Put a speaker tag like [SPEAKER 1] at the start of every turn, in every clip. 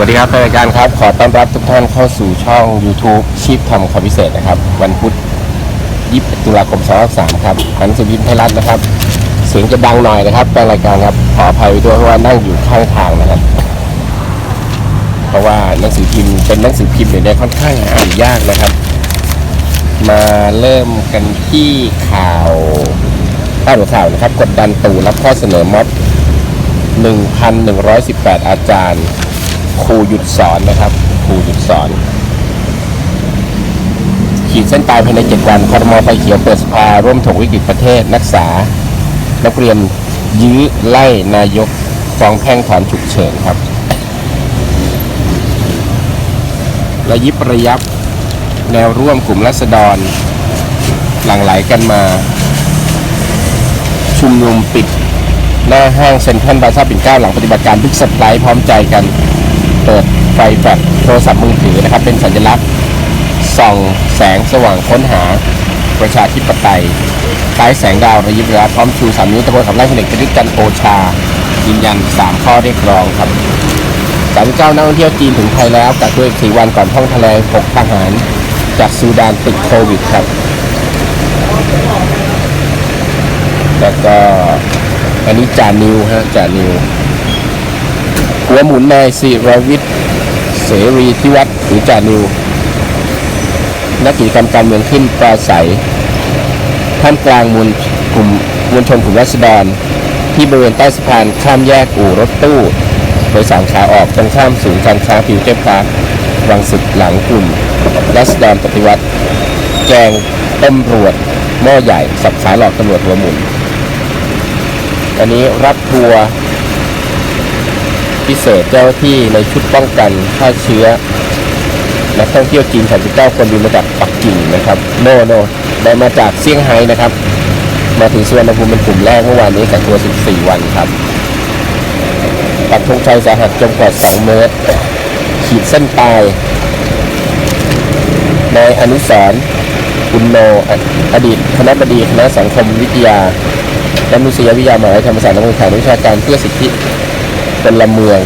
[SPEAKER 1] วัสดีครับรายการครับ ขอต้อนรับทุกท่านเข้าสู่ช่อง YouTube ชีพทำคำพิเศษนะครับ วันพุธ21ตุลาคม2023ครับหนังสือพิมพ์ไทยรัฐนะครับ เสียงจะดังหน่อยนะครับแฟนรายการครับ ขออภัยด้วยเพราะว่านั่งอยู่ข้างทางนะครับ เพราะว่าหนังสือพิมพ์เป็นหนังสือพิมพ์เนี่ยค่อนข้างอ่านยากนะครับ มาเริ่มกันที่ข่าวพาดหัวข่าวนะครับ กดดันตู่รับข้อเสนอม็อบ1,118 อาจารย์ ครูหยุดสอนนะครับครูหยุดสอน ขีดเส้นตายภายใน7วันคอรมอไฟเขียวเปิดสภาร่วมถกวิกฤตประเทศนักศึกษา นักเรียนยื้อไล่นายกฟ้องแพ่งถอนฉุกเฉินครับระยิบระยับแนวร่วมกลุ่มรัษฎร หลั่งไหลกันมา ชุมนุมปิด หน้าห้างเซ็นทรัลบาซ่าปิ่นเกล้าหลังปฏิบัติการบิ๊กสไลด์พร้อมใจกัน เปิดไฟแฟลชโทรศัพท์มือถือนะครับ เป็นสัญลักษณ์ส่องแสงสว่างค้นหาประชาธิปไตยคล้ายแสงดาวระยิบระยับพร้อมชูสามนิ้วตะโกนขับไล่พลเอกประยุทธ์จันทร์โอชา ยืนยัน 3 ข้อเรียกร้องครับ39นักท่องเที่ยวจีนถึงไทยแล้วกักตัวอีก4วันก่อนท่องทะเล6ทหาร จากซูดานติดโควิดครับ แล้วก็อันนี้จ่านิวฮะจ่านิว หัวหมุนนายศิรวิทย์เสรีทิวัฒน์หรือจานิว นักกิจกรรมการเมืองขึ้นปราศัยท่ามกลางมวลกลุ่มมวลชนกลุ่มรัษฎร ที่บริเวณใต้สะพานข้ามแยกอู่รถตู้โดยสารขาออกตรงข้ามศูนย์การค้าฟิวเจอร์พาร์ควังสิตหลังกลุ่มรัษฎรปฏิวัติ แกงตำรวจหม้อใหญ่ สับขาหลอกตำรวจหัวหมุนอันนี้รับทัวร์ พิเศษเจ้าที่ในชุดป้องกันฆ่าเชื้อนักท่องเที่ยวจีน 39 คนบินมาจากปักกิ่งนะครับโนโนได้มาจากเซี่ยงไฮ้นะครับ มาถึงสุวรรณภูมิเป็นกลุ่มแรกเมื่อวานนี้กักตัว 14 วันครับปักธงชัยสาหัสจมกว่า 2 เมตร ขีดเส้นตายนายอนุสรคุณโนออดีตคณะบดีคณะสังคมวิทยาและมนุษยวิทยามหาวิทยาลัยธรรมศาสตร์นักวิชาวิชาการเพื่อสิทธิ พลเมือง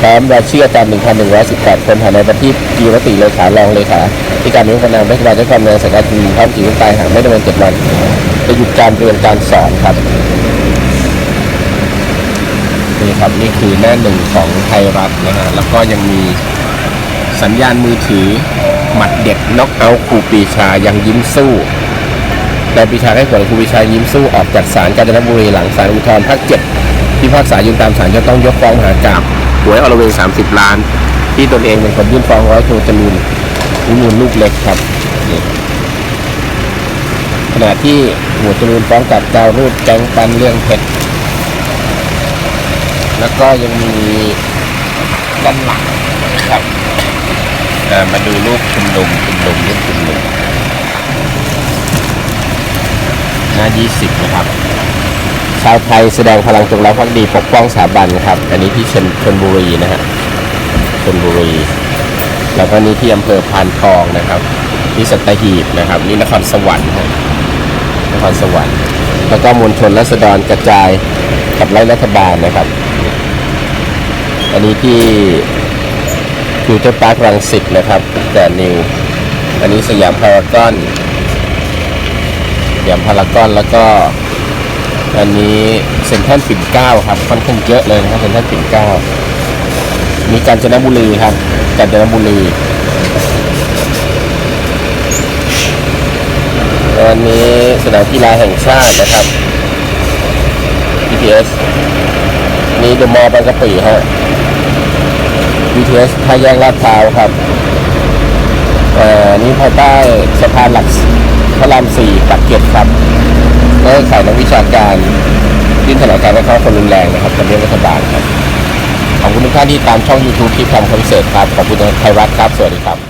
[SPEAKER 1] พร้อมรายชื่ออาจารย์ 1,118 คนผ่านในประทีปกีรติเลขารองเลขาที่การนิยมคะแนนรัฐบาลได้ความเงินสังกัดทีพร้อมขีดเส้นตายหากไม่ดำเนินเจ็ดวันจะหยุดการเรียนการสอนครับนี่ครับนี่คือหน้าหนึ่งของไทยรัฐนะฮะแล้วก็ยังมีสัญญาณมือถือ หมัดเด็ดน็อกเอาครูปีชายังยิ้มสู้นายปีชาให้ผลครูปีชายิ้มสู้ออกจากศาลกาญจนบุรีหลังศาลอุทธรณ์ภาคเจ็ด ที่ภาคษายืนตามศาลจะต้องยกฟ้องหากราบหวยอรเวง30 ล้าน ที่ตนเองเป็นคนยื่นฟ้องร้อยโทจรูนวิมูลลูกเล็กครับขณะที่หมวดจรูนฟ้องกับดาวรูดแก๊งปันเรื่องเพชรแล้วก็ยังมีด้านหลังครับมาดูรูปชุมนุมชุมนุมรูปชุมนุมหน้า20นะครับาวไทยแสดงพลังจงรักภักดีปกป้องสถาบันครับ อันนี้ที่ชนชนบุรีนะฮะชนบุรี แล้วก็นี่ที่อำเภอพานทองนะครับนี่สัตหีบนะครับ นี่นครสวรรค์ครับนครสวรรค์แล้วก็มวลชนรัษฎรกระจายกับไล่รัฐบาลนะครับ อันนี้ที่ฟิวเจอร์พาร์ครังสิตนะครับแต่นิว อันนี้สยามพารากอนสยามพารากอนแล้วก็ อันนี้เซ็นทรัลปิ่นเก้าครับค่อนข้างเยอะเลยนะครับเซ็นทรัลปิ่นเก้ามีกาญจนบุรีครับกาญจนบุรีอันนี้สนามกีฬาแห่งชาตินะครับ BTS นี่เดอะมอลล์บางกะปิฮะ BTS ท่าแยกลาดพร้าวครับอ่อนี่ภายใต้สะพานหลักพระรามสี่ปักเกร็ดครับ และขายนักวิชาการยื่นแถลงการณ์เขาคนรุนแรงนะครับกับเรื่องรัฐบาลครับ ขอบคุณทุกท่านที่ตามช่อง YouTube ที่ทำคอนเสิร์ตครับ ขอบคุณทางไทยรัฐครับ สวัสดีครับ